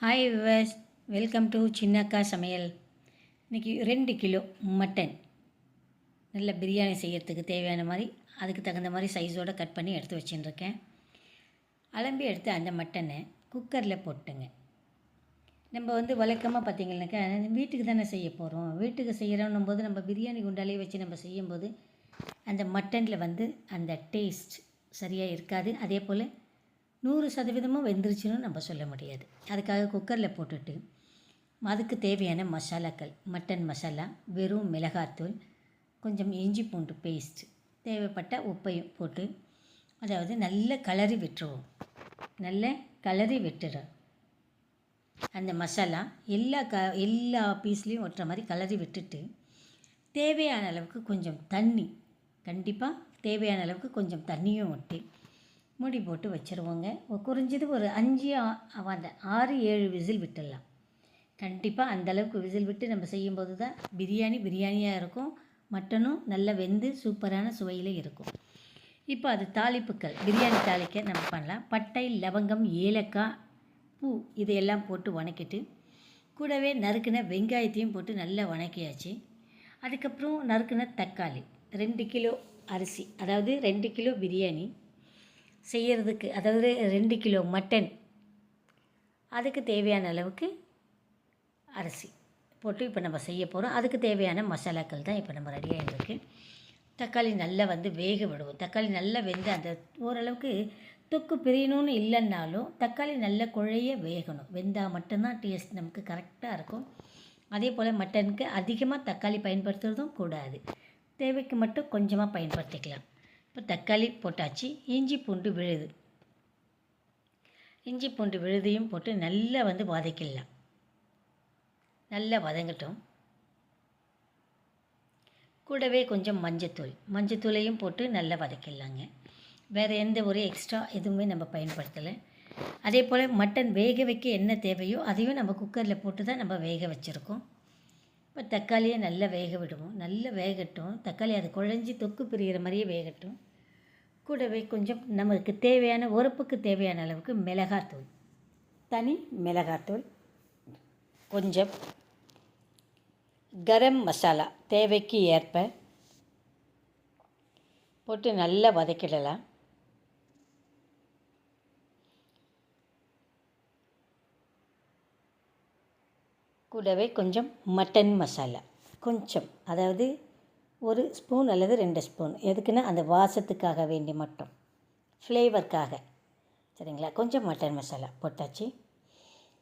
Hi viewers welcome to Chinnakka Samayal இன்றைக்கி ரெண்டு kilo mutton நல்ல பிரியாணி செய்யறதுக்கு தேவையான மாதிரி அதுக்கு தகுந்த மாதிரி சைஸோடு கட் பண்ணி எடுத்து வச்சுட்டுருக்கேன் அலம்பி எடுத்து அந்த மட்டனை குக்கரில் போட்டுங்க. நம்ம வந்து வழக்கமாக பார்த்தீங்கன்னாக்கா வீட்டுக்கு தானே செய்ய போகிறோம் வீட்டுக்கு செய்கிறோன்னும் போது நம்ம பிரியாணி குண்டாலே வச்சு நம்ம செய்யும்போது அந்த மட்டனில் வந்து அந்த டேஸ்ட் சரியாக இருக்காது. அதே போல் நூறு சதவீதமும் வெந்துருச்சுன்னு நம்ம சொல்ல முடியாது. அதுக்காக குக்கரில் போட்டுட்டு அதுக்கு தேவையான மசாலாக்கள் மட்டன் மசாலா வெறும் மிளகாத்தூள் கொஞ்சம் இஞ்சி பூண்டு பேஸ்ட் தேவைப்பட்ட உப்பையும் போட்டு அதாவது நல்ல கலரி விட்டுருவோம். நல்ல கலரி விட்டுடும் அந்த மசாலா எல்லா க எல்லா பீஸ்லேயும் ஒட்டுற மாதிரி கலரி விட்டுட்டு தேவையான அளவுக்கு கொஞ்சம் தண்ணி கண்டிப்பாக தேவையான அளவுக்கு கொஞ்சம் தண்ணியும் விட்டு மூடி போட்டு வச்சுருவோங்க. குறைஞ்சது ஒரு அஞ்சு அந்த ஆறு ஏழு விசில் விட்டுடலாம். கண்டிப்பாக அந்தளவுக்கு விசில் விட்டு நம்ம செய்யும்போது தான் பிரியாணி பிரியாணியாக இருக்கும். மட்டனும் நல்லா வெந்து சூப்பரான சுவையில் இருக்கும். இப்போ அது தாளிப்புக்கள் பிரியாணி தாளிக்க நம்ம பண்ணலாம். பட்டை லவங்கம் ஏலக்காய் பூ இதையெல்லாம் போட்டு வணக்கிட்டு கூடவே நறுக்கின வெங்காயத்தையும் போட்டு நல்லா வணக்கியாச்சு. அதுக்கப்புறம் நறுக்கின தக்காளி ரெண்டு கிலோ அரிசி அதாவது ரெண்டு கிலோ பிரியாணி செய்கிறதுக்கு அதாவது ரெண்டு கிலோ மட்டன் அதுக்கு தேவையான அளவுக்கு அரிசி போட்டு இப்போ நம்ம செய்ய போகிறோம் அதுக்கு தேவையான மசாலாக்கள் தான் இப்போ நம்ம ரெடி ஆகிட்டுருக்கு தக்காளி நல்லா வந்து வேக விடுவோம். தக்காளி நல்லா வெந்து அந்த ஓரளவுக்கு தொக்கு பிரியணும்னு இல்லைன்னாலும் தக்காளி நல்லா குழைய வேகணும். வெந்தால் மட்டும்தான் டேஸ்ட் நமக்கு கரெக்டாக இருக்கும். அதே போல் மட்டனுக்கு அதிகமாக தக்காளி பயன்படுத்துறதும் கூடாது. தேவைக்கு மட்டும் கொஞ்சமாக பயன்படுத்திக்கலாம். இப்போ தக்காளி போட்டாச்சு இஞ்சி பூண்டு விழுது. இஞ்சி பூண்டு விழுதையும் போட்டு நல்லா வந்து வதக்கிடலாம். நல்லா வதங்கட்டும். கூடவே கொஞ்சம் மஞ்சத்தூள். மஞ்சத்தூளையும் போட்டு நல்லா வதக்கிடலாங்க. வேறு எந்த ஒரு எக்ஸ்ட்ரா எதுவுமே நம்ம பயன்படுத்தலை. அதே போல் மட்டன் வேக வைக்க என்ன தேவையோ அதையும் நம்ம குக்கரில் போட்டு தான் நம்ம வேக வச்சுருக்கோம். இப்போ தக்காளியை நல்லா வேக விடுவோம். நல்லா வேகட்டும். தக்காளி அது குழஞ்சி தொக்கு பிரிகிற மாதிரியே வேகட்டும். கூடவே கொஞ்சம் நமக்கு தேவையான உரப்புக்கு தேவையான அளவுக்கு மிளகாத்தூள். தனி மிளகாத்தூள். கொஞ்சம் கரம் மசாலா தேவைக்கு ஏற்ப போட்டு நல்லா வதக்கிடலாம். கூடவே கொஞ்சம் மட்டன் மசாலா. கொஞ்சம் அதாவது ஒரு ஸ்பூன் அல்லது ரெண்டு ஸ்பூன் எதுக்குன்னா அந்த வாசத்துக்காக வேண்டி மட்டும். ஃப்ளேவர்க்காக சரிங்களா? கொஞ்சம் மட்டன் மசாலா போட்டாச்சு.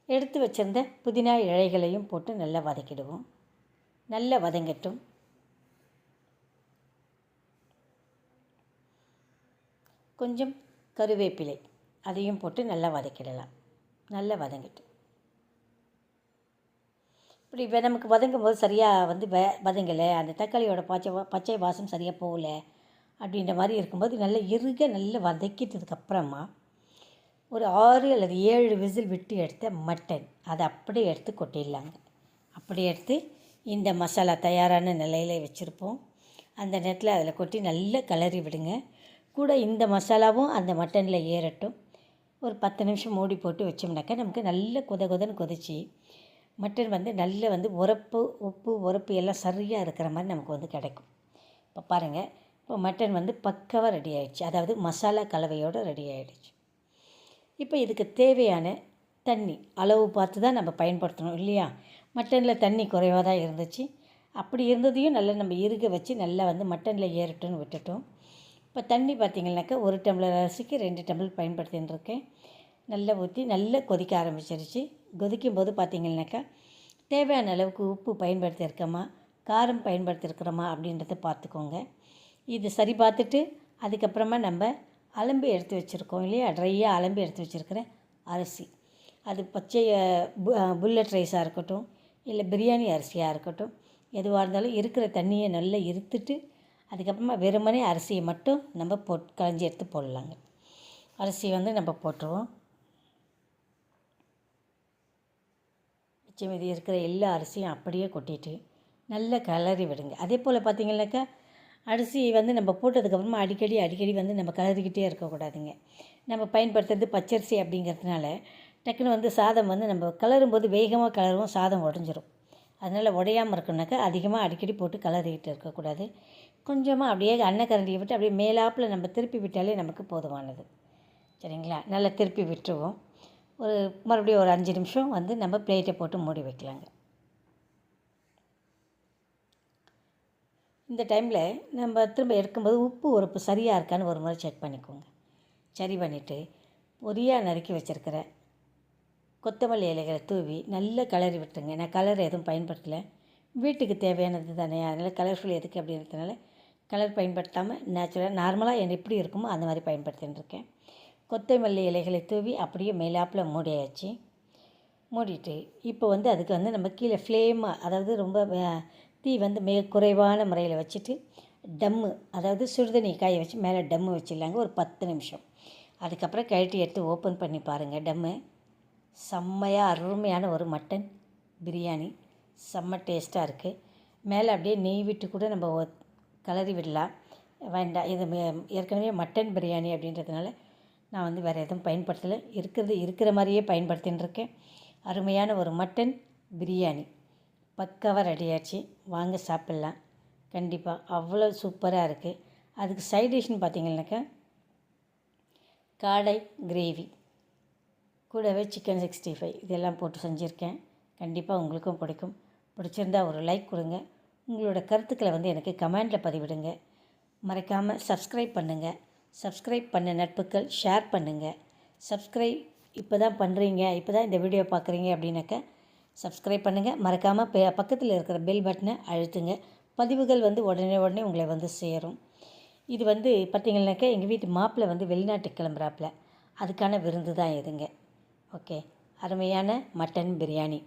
எடுத்து வச்சிருந்த புதினா இழைகளையும் போட்டு நல்லா வதக்கிடுவோம். நல்லா வதங்கட்டும். கொஞ்சம் கருவேப்பிலை அதையும் போட்டு நல்லா வதக்கிடலாம். நல்லா வதங்கட்டும். இப்படி இப்போ நமக்கு வதங்கும் போது சரியாக வந்து வ வதங்கலை. அந்த தக்காளியோட பச்சை வா- பச்சை வாசம் சரியாக போகல. அப்படின்ற மாதிரி இருக்கும்போது நல்லா இறுக நல்லா வதக்கிட்டதுக்கப்புறமா ஒரு ஆறு அல்லது ஏழு விசில் விட்டு எடுத்த மட்டன். அதை அப்படியே எடுத்து கொட்டிடலாங்க. அப்படியே எடுத்து இந்த மசாலா தயாரான நிலையில் வச்சுருப்போம். அந்த நேரத்தில் அதில் கொட்டி நல்லா கிளறி விடுங்க. கூட இந்த மசாலாவும் அந்த மட்டனில் ஏறட்டும். ஒரு பத்து நிமிஷம் மூடி போட்டு வச்சோம்னாக்கா நமக்கு நல்ல குத குதன்னு கொதிச்சு மட்டன் வந்து நல்ல வந்து உரப்பு உப்பு உரப்பு எல்லாம் சரியாக இருக்கிற மாதிரி நமக்கு வந்து கிடைக்கும். இப்போ பாருங்கள் இப்போ மட்டன் வந்து பக்காவாக ரெடி ஆகிடுச்சு அதாவது மசாலா கலவையோடு ரெடி ஆகிடுச்சு இப்போ இதுக்கு தேவையான தண்ணி அளவு பார்த்து தான் நம்ம பயன்படுத்தணும் இல்லையா? மட்டனில் தண்ணி குறைவாக தான் இருந்துச்சு. அப்படி இருந்ததையும் நல்லா நம்ம இறுக வச்சு நல்லா வந்து மட்டனில் ஏறட்டும்னு விட்டுட்டோம். இப்போ தண்ணி பார்த்திங்கனாக்கா ஒரு டம்ளர் அரிசிக்கு ரெண்டு டம்ளர் பயன்படுத்தின்னு இருக்கேன். நல்லா ஊற்றி நல்லா கொதிக்க ஆரம்பிச்சிருச்சு. கொதிக்கும் போது பார்த்திங்கனாக்கா தேவையான அளவுக்கு உப்பு பயன்படுத்தியிருக்கோமா காரம் பயன்படுத்தியிருக்கிறோமா அப்படின்றத பார்த்துக்கோங்க. இது சரி பார்த்துட்டு அதுக்கப்புறமா நம்ம அலம்பி எடுத்து வச்சுருக்கோம் இல்லையா? ட்ரையாக அலம்பி எடுத்து வச்சுருக்கிற அரிசி. அது பச்சை பு- புல்லட் ரைஸாக இருக்கட்டும் இல்லை பிரியாணி அரிசியாக இருக்கட்டும் எதுவாக இருந்தாலும் இருக்கிற தண்ணியை நல்லா இருத்துட்டு அதுக்கப்புறமா வெறுமனே அரிசியை மட்டும் நம்ம போட் களைஞ்சி எடுத்து போடலாங்க. அரிசி வந்து நம்ம போட்டுருவோம். மிச்சம் மீதி இருக்கிற எல்லா அரிசியும் அப்படியே கொட்டிட்டு நல்லா கிளறி விடுங்க. அதே போல் பார்த்தீங்கன்னாக்கா அரிசி வந்து நம்ம போட்டதுக்கப்புறமா அடிக்கடி அடிக்கடி வந்து நம்ம கலரிக்கிட்டே இருக்கக்கூடாதுங்க. நம்ம பயன்படுத்துறது பச்சரிசி அப்படிங்கிறதுனால டக்குன்னு வந்து சாதம் வந்து நம்ம கலரும் போது வேகமாக கலரும் சாதம் உடஞ்சிரும். அதனால் உடையாமல் இருக்கணுனாக்கா அதிகமாக அடிக்கடி போட்டு கலரிக்கிட்டு இருக்கக்கூடாது. கொஞ்சமாக அப்படியே அன்னக்கரண்டியை விட்டு அப்படியே மேலாப்பில் நம்ம திருப்பி விட்டாலே நமக்கு போதுமானது. சரிங்களா? நல்லா திருப்பி விட்டுருவோம். ஒரு மறுபடியும் ஒரு அஞ்சு நிமிஷம் வந்து நம்ம பிளேட்டை போட்டு மூடி வைக்கலாங்க. இந்த டைமில் நம்ம திரும்ப எடுக்கும்போது உப்பு உரப்பு சரியாக இருக்கான்னு ஒரு முறை செக் பண்ணிக்கோங்க. சரி பண்ணிவிட்டு பொரியாக நறுக்கி வச்சுருக்கிற கொத்தமல்லி இலைகளை தூவி நல்லா கலரி விட்டுருங்க. நான் கலர் எதுவும் பயன்படுத்தலை. வீட்டுக்கு தேவையானது தானே. அதனால் கலர்ஃபுல் எதுக்கு அப்படின்றதுனால கலர் பயன்படுத்தாமல் நேச்சுரலாக நார்மலாக என்ன எப்படி இருக்குமோ அந்த மாதிரி பயன்படுத்தின்னு இருக்கேன். கொத்தமல்லி இலைகளை தூவி அப்படியே மேலாப்பில் மூடியாச்சு. மூடிட்டு இப்போ வந்து அதுக்கு வந்து நம்ம கீழே ஃப்ளேமாக அதாவது ரொம்ப தீ வந்து மிக குறைவான முறையில் வச்சுட்டு டம்மு அதாவது சுடுதண்ணி காய வச்சு மேலே டம்மு வச்சிடலாங்க. ஒரு பத்து நிமிஷம். அதுக்கப்புறம் கழட்டி எடுத்து ஓப்பன் பண்ணி பாருங்கள் டம்மு செம்மையாக அருமையான ஒரு மட்டன் பிரியாணி. செம்ம டேஸ்ட்டாக இருக்குது மேலே அப்படியே நெய் விட்டு கூட நம்ம கலரி விடலாம். வேண்டாம் இது மே- ஏற்கனவே மட்டன் பிரியாணி அப்படின்றதுனால நான் வந்து வேறு எதுவும் பயன்படுத்தலை. இருக்கிறது இருக்கிற மாதிரியே பயன்படுத்தின்னு இருக்கேன். அருமையான ஒரு மட்டன் பிரியாணி. பக்காவாக ரெடியாச்சு வாங்க சாப்பிட்லாம். கண்டிப்பாக அவ்வளோ சூப்பராக இருக்குது அதுக்கு சைட் டிஷ்னு பார்த்தீங்கன்னாக்கா காடை கிரேவி கூடவே சிக்கன் சிக்ஸ்டி ஃபைவ் இதெல்லாம் போட்டு செஞ்சுருக்கேன். கண்டிப்பாக உங்களுக்கும் பிடிக்கும். பிடிச்சிருந்தா ஒரு லைக் கொடுங்க. உங்களோட கருத்துக்களை வந்து எனக்கு கமெண்டில் பதிவிடுங்க. மறக்காமல் சப்ஸ்கிரைப் பண்ணுங்கள் சப்ஸ்கிரைப் பண்ண நட்புகள் ஷேர் பண்ணுங்கள் சப்ஸ்கிரைப் இப்போ தான் பண்ணுறீங்க இப்போ தான் இந்த வீடியோ பார்க்குறீங்க அப்படின்னாக்கா சப்ஸ்கிரைப் பண்ணுங்கள் மறக்காமல் பெ பக்கத்தில் இருக்கிற பெல் பட்டனை அழுத்துங்க. பதிவுகள் வந்து உடனே உடனே உங்களை வந்து சேரும். இது வந்து பார்த்தீங்கன்னாக்கா எங்கள் வீட்டு மாப்பிள்ளை வந்து வெளிநாட்டுக்கு கிளம்புறாப்புல. அதுக்கான விருந்து தான் இதுங்க. ஓகே அருமையான மட்டன் பிரியாணி